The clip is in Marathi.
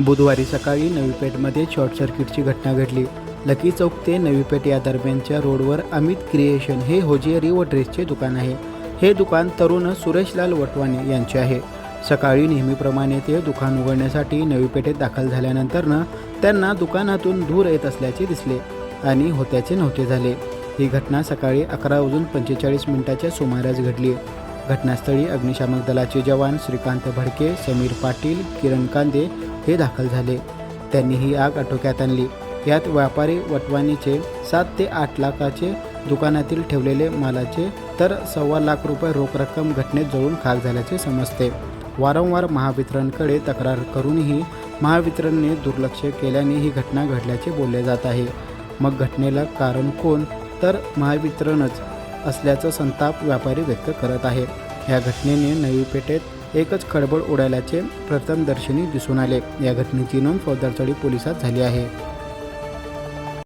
बुधवारी सकाळी नवीपेठमध्ये शॉर्ट सर्किटची घटना घडली. लकी चौक ते नवीपेठ या दरम्यानच्या रोडवर अमित क्रिएशन हे होजियरी व ड्रेसचे दुकान आहे. हे दुकान तरुण सुरेशलाल वटवाने यांचे आहे. सकाळी नेहमीप्रमाणे ते दुकान उघडण्यासाठी नवीपेठेत दाखल झाल्यानंतरनं त्यांना दुकानातून धूर येत असल्याचे दिसले आणि होत्याचे नव्हते झाले. ही घटना सकाळी अकरा वाजून पंचेचाळीस मिनिटाच्या सुमारास घडली. घटनास्थळी अग्निशामक दलाचे जवान श्रीकांत भडके समीर पाटील किरण कांदे हे दाखल झाले. त्यांनी ही आग आटोक्यात आणली. यात व्यापारी वटवानीचे सात ते आठ लाखाचे दुकानातील ठेवलेले मालाचे तर सव्वा लाख रुपये रोख रक्कम घटनेत जळून खाक झाल्याचे समजते. वारंवार महावितरणकडे तक्रार करूनही महावितरणने दुर्लक्ष केल्याने ही घटना घडल्याचे बोलले जात आहे. मग घटनेला कारण कोण? तर महावितरणच असल्याचं संताप व्यापारी व्यक्त करत आहे. या घटनेने नवी पेठेत एकच खळबळ उडाल्याचे प्रथमदर्शनी दिसून आले. या घटनेची नोंद फौजदारचळी पोलिसात झाली आहे.